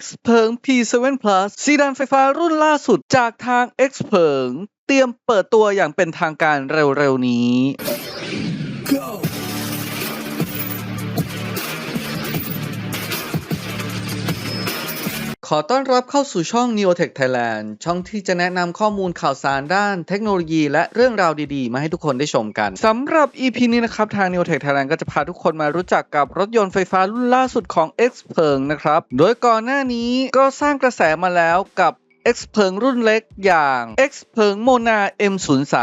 X เพิง P7 Plus ซีดานไฟฟ้ารุ่นล่าสุดจากทาง X เพิง เตรียมเปิดตัวอย่างเป็นทางการเร็วๆนี้ ขอต้อนรับเข้าสู่ช่อง Neotech Thailand ช่องที่จะแนะนำข้อมูลข่าวสารด้านเทคโนโลยีและเรื่องราวดีๆ มาให้ทุกคนได้ชมกันสำหรับ EP นี้นะครับ ทาง Neotech Thailand ก็จะพาทุกคนมารู้จักกับรถยนต์ไฟฟ้ารุ่นล่าสุดของ X เพิงนะครับ โดยก่อนหน้านี้ก็สร้างกระแสมาแล้วกับ X เพิงรุ่นเล็กอย่าง X เพิงโมนา M03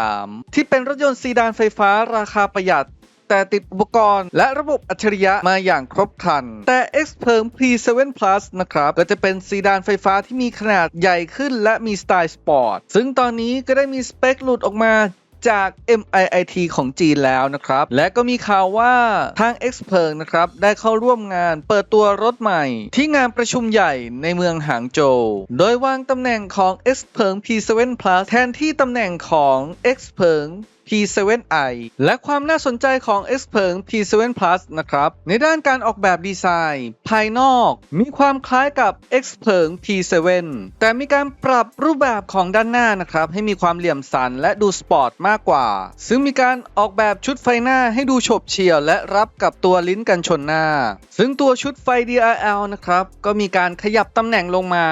ที่เป็นรถยนต์ซีดานไฟฟ้าราคาประหยัด แต่ติดอุปกรณ์ และระบบอัจฉริยะมาอย่างครบครัน แต่ X เพิง P7 Plus นะครับก็จะเป็นซีดานไฟฟ้าที่มีขนาดใหญ่ขึ้น และมีสไตล์สปอร์ต ซึ่งตอนนี้ก็ได้มีสเปคหลุดออกมาจาก MIIT ของจีนแล้วนะครับ และก็มีข่าวว่าทาง X เพิงนะครับ ได้เข้าร่วมงานเปิดตัวรถใหม่ ที่งานประชุมใหญ่ในเมืองหางโจว โดยวางตำแหน่งของ X เพิง P7 Plus แทนที่ตำแหน่งของ X เพิง P7i และความน่าสนใจของ X เพิง P7 Plus นะครับ ในด้านการออกแบบดีไซน์ ภายนอกมีความคล้ายกับ X เพิง P7 แต่มีการปรับรูปแบบของด้านหน้านะครับ ให้มีความเหลี่ยมสันและดูสปอร์ตมากกว่า ซึ่งมีการออกแบบชุดไฟหน้าให้ดูฉบเฉี่ยวและรับกับตัวลิ้นกันชนหน้า ซึ่งตัวชุดไฟ DRL นะครับ ก็มีการขยับตำแหน่งลงมา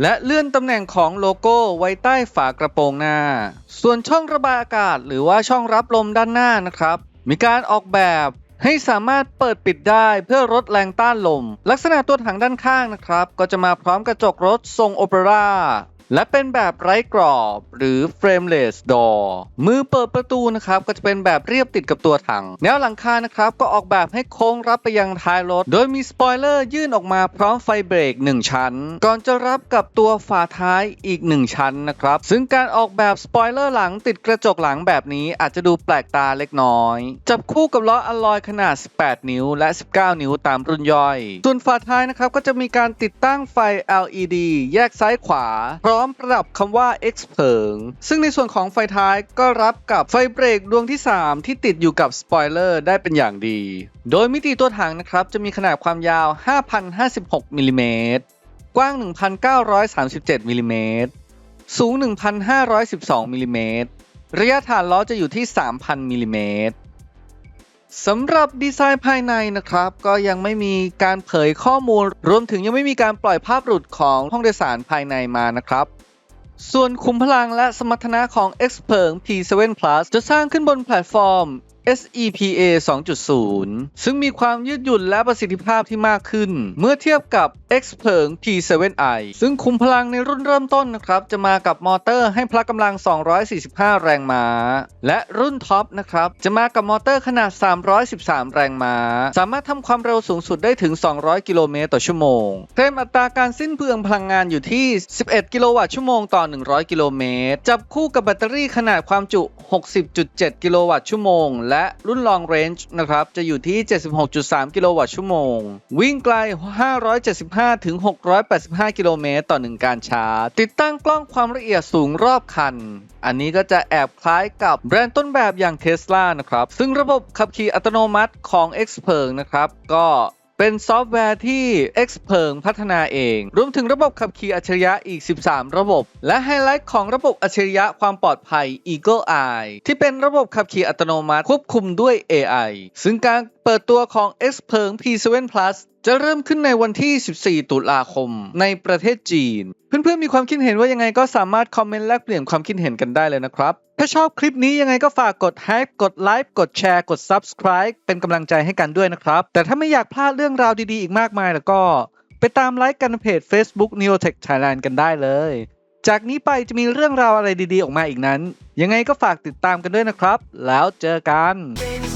และเลื่อนตำแหน่งของโลโก้ไว้ใต้ฝากระโปรงหน้า ส่วนช่องระบายอากาศหรือว่าว่าช่องรับลมด้านหน้านะครับ มีการออกแบบให้สามารถเปิดปิดได้เพื่อลดแรงต้านลม ลักษณะตัวถังด้านข้างนะครับ ก็จะมาพร้อมกระจกรถทรงโอเปร่า และเป็นแบบไร้กรอบหรือ frameless door มือเปิดประตูนะครับก็จะเป็นแบบเรียบติดกับตัวถัง แนวหลังคานะครับก็ออกแบบให้โค้งรับไปยังท้ายรถ โดยมีสปอยเลอร์ยื่นออกมาพร้อมไฟเบรก 1 ชั้น ก่อนจะรับกับตัวฝาท้ายอีก 1 ชั้นนะครับ ซึ่งการออกแบบสปอยเลอร์หลังติดกระจกหลังแบบนี้อาจจะดูแปลกตาเล็กน้อย จับคู่กับล้ออลลอยขนาด 18 นิ้ว และ 19 นิ้วตามรุ่นย่อย ส่วนฝาท้ายนะครับก็จะมีการติดตั้งไฟ LED แยกซ้ายขวาพร้อ้อมประดับคำว่า X เผิง ซึ่งในส่วนของไฟท้ายก็รับกับไฟเบรกดวงที่ 3 ที่ติดอยู่กับสปอยเลอร์ได้เป็นอย่างดี โดยมิติตัวถังนะครับ จะมีขนาดความยาว 5,056มิลลิเมตรกว้าง 1,937มิลลิเมตรสูง 1,512มิลลิเมตรระยะฐานล้อจะอยู่ที่ 3,000มิลลิเมตร สำหรับดีไซน์ภายในนะครับ ก็ยังไม่มีการเผยข้อมูล รวมถึงยังไม่มีการปล่อยภาพหลุดของห้องโดยสารภายในมานะครับ ส่วนคุมพลังและสมรรถนะของ X p e r g P7 Plus จะสร้างขึ้นบนแพลตฟอร์ม SEPA 2.0 ซึ่งมีความยืดหยุ่นและประสิทธิภาพที่มากขึ้น เมื่อเทียบกับ X เพิง P7i ซึ่งคุมพลังในรุ่นเริ่มต้นนะครับ จะมากับมอเตอร์ให้พละกำลัง 245 แรงม้า และรุ่นท็อปนะครับ จะมากับมอเตอร์ขนาด 313 แรงม้า สามารถทำความเร็วสูงสุดได้ถึง 200 กิโลเมตรต่อชั่วโมงเต็มอัตราการสิ้นเปลืองพลังงานอยู่ที่ 11 กิโลวัตต์ชั่วโมงต่อ 100 กิโลเมตร จับคู่กับแบตเตอรี่ขนาดความจุ 60.7 กิโลวัตต์ชั่วโมงและรุ่น Long Range นะครับ จะอยู่ที่ 76.3 กิโลวัตต์ชั่วโมง วิ่งไกล 575 ถึง 685 กิโลเมตรต่อ 1 การชาร์จ ติดตั้งกล้องความละเอียดสูงรอบคัน อันนี้ก็จะแอบคล้ายกับแบรนด์ต้นแบบอย่าง Tesla นะครับ ซึ่งระบบขับขี่อัตโนมัติของ X เพิงนะครับ ก็ เป็นซอฟต์แวร์ที่ X เพิงพัฒนาเอง รวมถึงระบบขับขี่อัจฉริยะอีก 13 ระบบ และไฮไลท์ของระบบอัจฉริยะความปลอดภัย Eagle Eye ที่เป็นระบบขับขี่อัตโนมัติควบคุมด้วย AI ซึ่งการ เปิดตัวของ X เพิง P7 Plus จะเริ่มขึ้นในวันที่ 14 ตุลาคม ในประเทศจีน เพื่อนๆ มีความคิดเห็นว่ายังไงก็สามารถคอมเมนต์แลกเปลี่ยนความคิดเห็นกันได้เลยนะครับ ถ้าชอบคลิปนี้ยังไงก็ฝากกดแฮกกดไลค์กดแชร์กด Subscribe เป็นกำลังใจให้กันด้วยนะครับ แต่ถ้าไม่อยากพลาดเรื่องราวดีๆ อีกมากมายแล้วก็ ไปตามไลค์กันในเพจ Facebook Neotech Thailand กันได้เลย จากนี้ไปจะมีเรื่องราวอะไรดีๆ ออกมาอีกนั้น ยังไงก็ฝากติดตามกันด้วยนะครับ แล้วเจอกัน Baby